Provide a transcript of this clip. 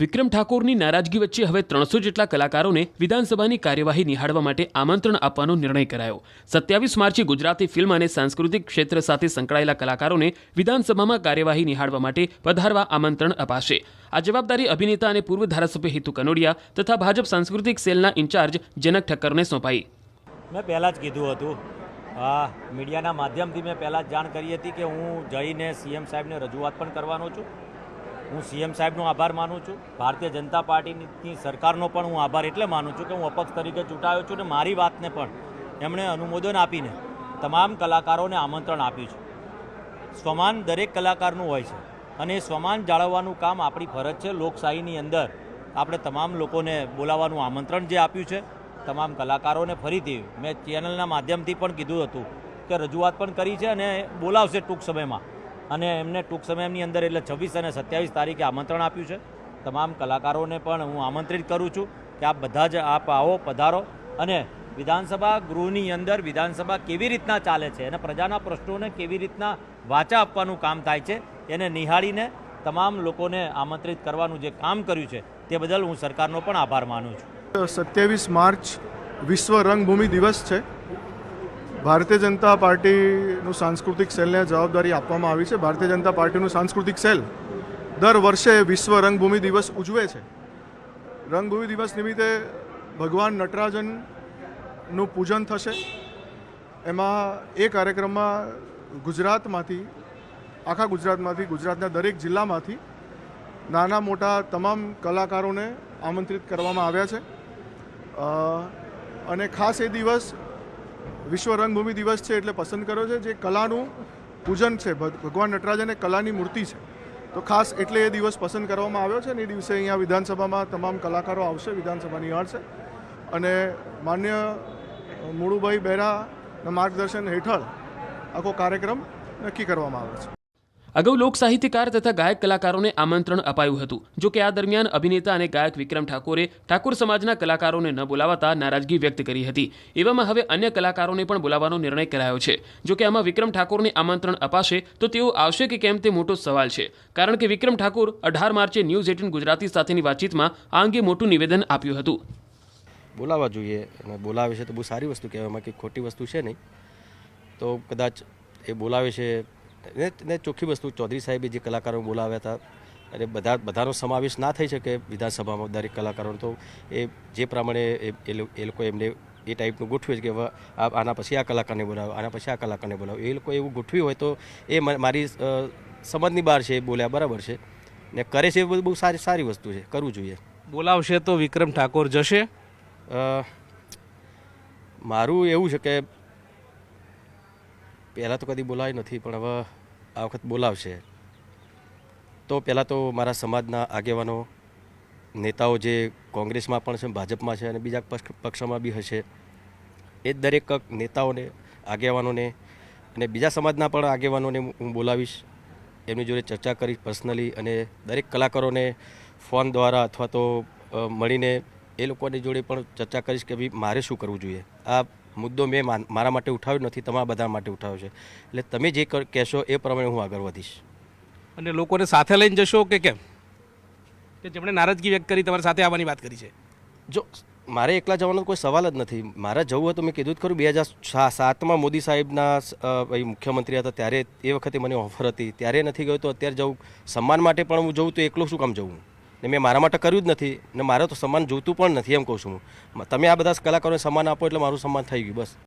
વિક્રમ ઠાકોરની નારાજગી વચ્ચે હવે ત્રણસો જેટલા કલાકારોને વિધાનસભાની કાર્યવાહી નિહાળવા માટે આમંત્રણ આપવાનો નિર્ણય કરાયો. સત્યાવીસ માર્ચે ગુજરાતી ફિલ્મ અને સાંસ્કૃતિક ક્ષેત્ર સાથે સંકળાયેલા કલાકારોને વિધાનસભામાં કાર્યવાહી નિહાળવા માટે પધારવા આમંત્રણ અપાશે. આ જવાબદારી અભિનેતા અને પૂર્વ ધારાસભ્ય હિતુ કનોડિયા તથા ભાજપ સાંસ્કૃતિક સેલના ઇન્ચાર્જ જનક ઠક્કરને સોંપાઈ. મેં પહેલાં જ કીધું હતું. હા, મીડિયાના માધ્યમથી મેં પહેલાં જ જાણ કરી હતી કે હું જઈને સીએમ સાહેબને રજૂઆત પણ કરવાનો છું. હું સીએમ સાહેબનો આભાર માનું છું. ભારતીય જનતા પાર્ટીની સરકારનો પણ હું આભાર એટલે માનું છું કે હું અપક્ષ તરીકે ચૂંટાયો છું અને મારી વાતને પણ એમણે અનુમોદન આપીને તમામ કલાકારોને આમંત્રણ આપ્યું છે. સ્વમાન દરેક કલાકારનું હોય છે અને એ સ્વમાન જાળવવાનું કામ આપણી ફરજ છે. લોકશાહીની અંદર આપણે તમામ લોકોને બોલાવવાનું આમંત્રણ જે આપ્યું છે, તમામ કલાકારોને ફરીથી મેં ચેનલના માધ્યમથી પણ કીધું હતું કે રજૂઆત પણ કરી છે અને બોલાવશે ટૂંક સમયમાં. અને એમને ટૂંક સમયની અંદર, એટલે છવ્વીસ અને સત્યાવીસ તારીખે આમંત્રણ આપ્યું છે. તમામ કલાકારોને પણ હું આમંત્રિત કરું છું કે આપ બધા જ આપ આવો, પધારો અને વિધાનસભા ગૃહની અંદર વિધાનસભા કેવી રીતના ચાલે છે અને પ્રજાના પ્રશ્નોને કેવી રીતના વાચા આપવાનું કામ થાય છે, એને નિહાળીને તમામ લોકોને આમંત્રિત કરવાનું જે કામ કર્યું છે, તે બદલ હું સરકારનો પણ આભાર માનું છું. સત્યાવીસ માર્ચ વિશ્વ રંગભૂમિ દિવસ છે. ભારતીય જનતા પાર્ટીનું સાંસ્કૃતિક સેલને જવાબદારી આપવામાં આવી છે. ભારતીય જનતા પાર્ટીનું સાંસ્કૃતિક સેલ દર વર્ષે વિશ્વ રંગભૂમિ દિવસ ઉજવે છે. રંગભૂમિ દિવસ નિમિત્તે ભગવાન નટરાજનનું પૂજન થશે. એમાં એ કાર્યક્રમમાં ગુજરાતમાંથી, આખા ગુજરાતમાંથી, ગુજરાતના દરેક જિલ્લામાંથી નાના મોટા તમામ કલાકારોને આમંત્રિત કરવામાં આવ્યા છે. અને ખાસ એ દિવસ વિશ્વ રંગભૂમિ દિવસ છે એટલે પસંદ કર્યો છે, જે કલાનું પૂજન છે. ભગ- ભગવાન નટરાજને કલાની મૂર્તિ છે. તો ખાસ એટલે એ દિવસ પસંદ કરવામાં આવ્યો છે અને એ દિવસે અહીંયા વિધાનસભામાં તમામ કલાકારો આવશે વિધાનસભા નિહાળશે અને માન્ય મુળુભાઈ બહેરાના માર્ગદર્શન હેઠળ આખો કાર્યક્રમ નક્કી કરવામાં આવે છે. અગાઉ લોક સાહિત્યકાર તથા ગાયક કલાકારોને આમંત્રણ અપાયું હતું. જો કે આ દરમિયાન અભિનેતા અને ગાયક વિક્રમ ઠાકોરે ઠાકોર સમાજના કલાકારોને ન બોલાવાતા નારાજગી વ્યક્ત કરી હતી. એવામાં હવે અન્ય કલાકારોને પણ બોલાવવાનો નિર્ણય કરાયો છે. જો કે આમાં વિક્રમ ઠાકોરને આમંત્રણ અપાશે, તો તેઓ આવશે કે કેમ તે મોટો સવાલ છે. કારણ કે વિક્રમ ઠાકોર અઢાર માર્ચે ન્યૂઝ એટીન ગુજરાતી સાથેની વાતચીતમાં આ અંગે મોટું નિવેદન આપ્યું હતું. બોલાવવા જોઈએ અને બોલાવે છે તો બહુ સારી વસ્તુ કહેવાય એમાં કંઈ ખોટી વસ્તુ છે નહીં. તો કદાચ એ બોલાવે છે ને ચોખ્ખી વસ્તુ. ચૌધરી સાહેબે જે કલાકારો બોલાવ્યા હતા અને બધા બધાનો સમાવેશ ના થઈ શકે વિધાનસભામાં દરેક કલાકારોનો. તો એ જે પ્રમાણે એ- લોકો એમને એ ટાઈપનું ગોઠવે છે કે હવે આ આના પછી આ કલાકારને બોલાવો આના પછી આ કલાકારને બોલાવો. એ લોકો એવું ગોઠવ્યું હોય તો એ મારી સમજની બહાર છે એ બોલ્યા બરાબર છે. ને કરે છે એ બધું બહુ સારી સારી વસ્તુ છે કરવું જોઈએ. બોલાવશે તો વિક્રમ ઠાકોર જશે? મારું એવું છે કે પહેલાં તો કદી બોલાવી નથી, પણ હવે આ વખત બોલાવશે. તો પહેલાં તો મારા સમાજના આગેવાનો, નેતાઓ જે કોંગ્રેસમાં પણ છે, ભાજપમાં છે અને બીજા પક્ષોમાં બી હશે, એ દરેક નેતાઓને, આગેવાનોને અને બીજા સમાજના પણ આગેવાનોને હું બોલાવીશ. એમની જોડે ચર્ચા કરીશ પર્સનલી અને દરેક કલાકારોને ફોન દ્વારા અથવા તો મળીને એ લોકોની જોડે પણ ચર્ચા કરીશ કે ભાઈ મારે શું કરવું જોઈએ. આ મુદ્દો મેં મારા માટે ઉઠાવ્યો નથી તમારા બધા માટે ઉઠાવ્યો છે. એટલે તમે જે કહેશો એ પ્રમાણે હું આગળ વધીશ. અને લોકોને સાથે લઈને જશો કે કેમ? કે જેમણે નારાજગી વ્યક્ત કરી તમારી સાથે આવવાની વાત કરી છે? જો મારે એકલા જવાનો કોઈ સવાલ જ નથી. મારે જવું હોય તો મેં કીધું જ ખરું બે હજાર સાતમાં મોદી સાહેબના મુખ્યમંત્રી હતા ત્યારે એ વખતે મને ઓફર હતી. ત્યારે નથી ગયો તો અત્યારે જવું. સન્માન માટે પણ હું જઉં તો એકલો શું કામ જવું? ને મેં મારા માટે કર્યું જ નથી ને મારે તો સન્માન જોઈતું પણ નથી એમ કહું છું તમે આ બધા કલાકારોને સન્માન આપો એટલે મારું સન્માન થઈ ગયું, બસ.